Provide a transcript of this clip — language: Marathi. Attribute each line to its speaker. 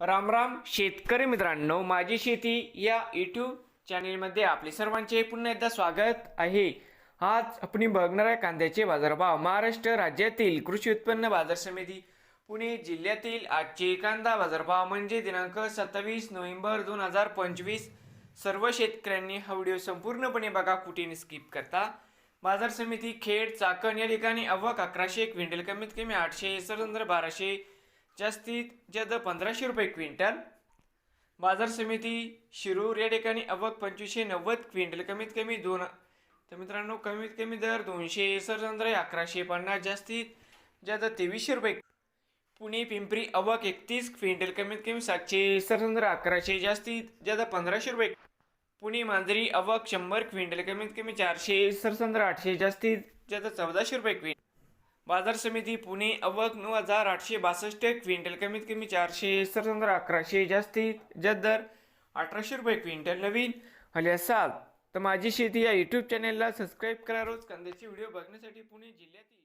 Speaker 1: राम राम शेतकरी मित्रांनो माझी शेती या यूट्यूब चॅनेलमध्ये आपले सर्वांचे पुन्हा एकदा स्वागत आहे. आज आपण बघणार आहे कांद्याचे बाजारभाव महाराष्ट्र राज्यातील कृषी उत्पन्न बाजार समिती पुणे जिल्ह्यातील आजचे कांदा बाजारभाव म्हणजे दिनांक सत्तावीस नोव्हेंबर दोन हजार पंचवीस. सर्व शेतकऱ्यांनी हा व्हिडिओ संपूर्णपणे बघा कुठे स्किप करता. बाजार समिती खेड चाकण या ठिकाणी अव्वक अकराशे क्विंटल कमीत कमी आठशे सर बाराशे जास्तीत जास्त पंधराशे रुपये क्विंटल. बाजार समिती शिरूर या ठिकाणी अवक पंचवीसशे नव्वद क्विंटल. कमीत कमी दोन तर मित्रांनो कमीत कमी दर दोनशे सरसंद्र अकराशे पन्नास जास्तीत जास्त तेवीसशे रुपये. पुणे पिंपरी अवक एकतीस क्विंटल. कमीत कमी सातशे सरसंद्र अकराशे जास्तीत जास्त पंधराशे रुपये. पुणे मांजरी अवक शंभर क्विंटल. कमीत कमी चारशे सरसंद्र आठशे जास्तीत जास्त चौदाशे रुपये क्विंटल. बाजार समिती पुणे अवक नऊ हजार आठशे बासष्ट क्विंटल कमीत कमी चारशे सरसंद्र अकराशे जास्तीत जास्त दर अठराशे रुपये क्विंटल नवीन. हले असाल तर माझी शेती या यूट्यूब चॅनेलला सबस्क्राईब करा रोज. कांद्याचे व्हिडिओ बघण्यासाठी पुणे जिल्ह्यातील